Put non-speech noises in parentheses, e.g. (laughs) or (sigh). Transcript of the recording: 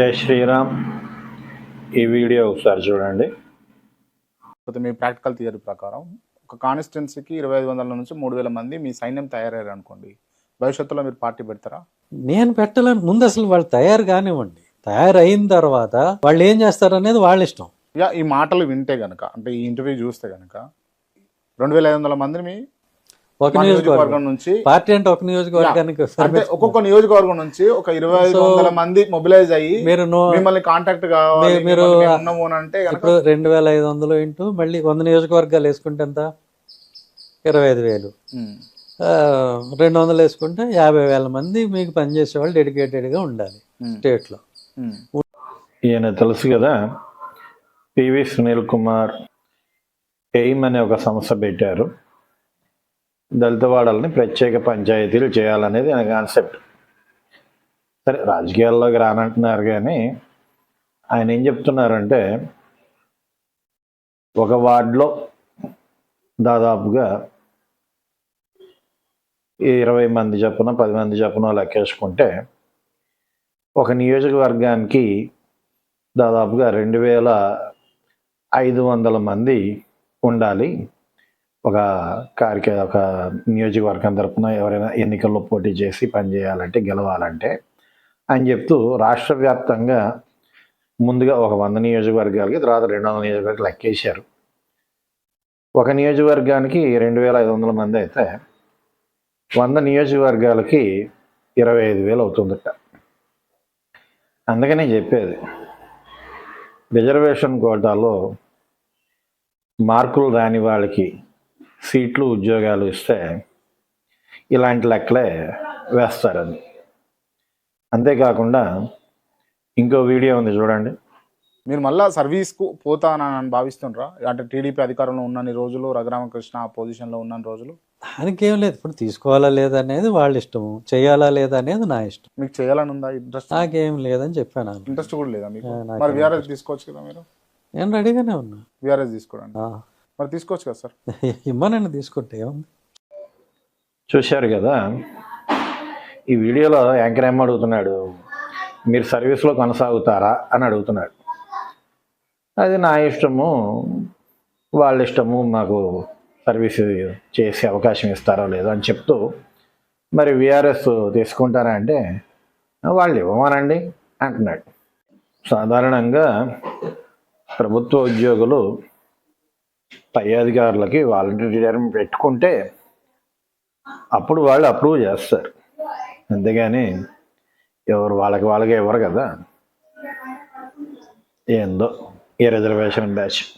జై శ్రీరామ్. ఈ వీడియో ఒకసారి చూడండి. మీ ప్రాక్టికల్ థియరీ ప్రకారం ఒక కాన్స్టిట్యున్సీకి ఇరవై ఐదు వందల నుంచి మూడు వేల మంది మీ సైన్యం తయారయ్యారు అనుకోండి భవిష్యత్తులో మీరు పార్టీ పెడతారా? నేను పెట్టలేను. ముందు అసలు వాళ్ళు తయారు కానివ్వండి. తయారైన తర్వాత వాళ్ళు ఏం చేస్తారు అనేది వాళ్ళ ఇష్టం. ఇక ఈ మాటలు వింటే గనక అంటే ఈ ఇంటర్వ్యూ చూస్తే గనక రెండు వేల ఐదు వందల మందిని మీ ఒక నియోజకవర్గం. నుంచి పార్టీ అంటే ఒక నియోజకవర్గానికి అంటే. ఒక్కొక్క నియోజకవర్గం నుంచి ఒక ఇరవై ఐదు వందల మంది మొబిలైజ్ అయ్యి మీరు నో మిమ్మల్ని కాంటాక్ట్ కావాలి మీరు- అంటే ఇప్పుడు రెండు వేల ఐదు వందలు ఇంటూ మళ్ళీ వంద నియోజకవర్గాలు వేసుకుంటే ఎంత? ఇరవై ఐదు వేలు. రెండు వందలు వేసుకుంటే యాభై వేల మంది మీకు పనిచేసే వాళ్ళు డెడికేటెడ్గా ఉండాలి స్టేట్లో. ఈయన తెలుసు కదా? పివి సునీల్ కుమార్ ఎయిమ్ అనే ఒక సంస్థ పెట్టారు. దళితవాడల్ని ప్రత్యేక పంచాయతీలు చేయాలనేది ఆయన కాన్సెప్ట్. సరే రాజకీయాల్లోకి రానంటున్నారు కానీ ఆయన ఏం చెప్తున్నారంటే ఒక వార్డులో దాదాపుగా ఇరవై మంది చొప్పున పది మంది చొప్పున లెక్కేసుకుంటే ఒక నియోజకవర్గానికి దాదాపుగా రెండు వేల ఐదు వందల మంది ఉండాలి. ఒక కార్య ఒక నియోజకవర్గం తరపున ఎవరైనా ఎన్నికల్లో పోటీ చేసి పనిచేయాలంటే గెలవాలంటే అని చెప్తూ రాష్ట్ర వ్యాప్తంగా ముందుగా ఒక వంద నియోజకవర్గాలకి తర్వాత రెండు వందల నియోజకవర్గాలు లెక్కేశారు. ఒక నియోజకవర్గానికి రెండు వేల ఐదు వందల మంది అయితే వంద నియోజకవర్గాలకి ఇరవై ఐదు వేలు అవుతుందట. అందుకనే చెప్పేది. రిజర్వేషన్ కోటాలో మార్కులు రాని వాళ్ళకి సీట్లు ఉద్యోగాలు ఇస్తే ఇలాంటి లెక్కలే వేస్తారని అంతేకాకుండా ఇంకో వీడియో ఉంది చూడండి. మీరు మళ్ళా సర్వీస్కు పోతానని భావిస్తుండ్రా? అంటే టీడీపీ అధికారంలో ఉన్నన్ని రోజులు రఘురామకృష్ణ ఆ పొజిషన్లో ఉన్న రోజులు? దానికి ఏం లేదు. ఇప్పుడు తీసుకోవాలా లేదా అనేది వాళ్ళ ఇష్టము. చేయాలా లేదా అనేది నా ఇష్టం. మీకు చేయాలని ఉందా ఇంట్రెస్ట్? నాకేం లేదని చెప్పాను. ఇంట్రెస్ట్ కూడా లేదా మీకు? మరి విఆర్ఎస్ తీసుకోవచ్చు కదా మీరు? నేను రెడీగానే ఉన్నా. విఆర్ఎస్ తీసుకోండి ఆ, మరి తీసుకోవచ్చు కదా సార్. (laughs) ఇమ్మనండి తీసుకుంటే ఏముంది? చూశారు కదా ఈ వీడియోలో యాంకర్ ఏం అడుగుతున్నాడు? మీరు సర్వీస్లో కొనసాగుతారా అని అడుగుతున్నాడు. అది నా ఇష్టము వాళ్ళ ఇష్టము మాకు సర్వీస్ చేసే అవకాశం ఇస్తారో లేదో అని చెప్తూ మరి విఆర్ఎస్ తీసుకుంటారా అంటే వాళ్ళు ఇవ్వమనండి అంటున్నాడు. సాధారణంగా ప్రభుత్వ ఉద్యోగులు పై అధికారులకి వాలంటీర్ రిటైర్మెంట్ పెట్టుకుంటే అప్పుడు వాళ్ళు అప్రూవ్ చేస్తారు. అంతేగాని ఎవరు వాళ్ళకి వాళ్ళకే ఇవ్వరు కదా. ఏందో ఈ రిజర్వేషన్ బ్యాచ్.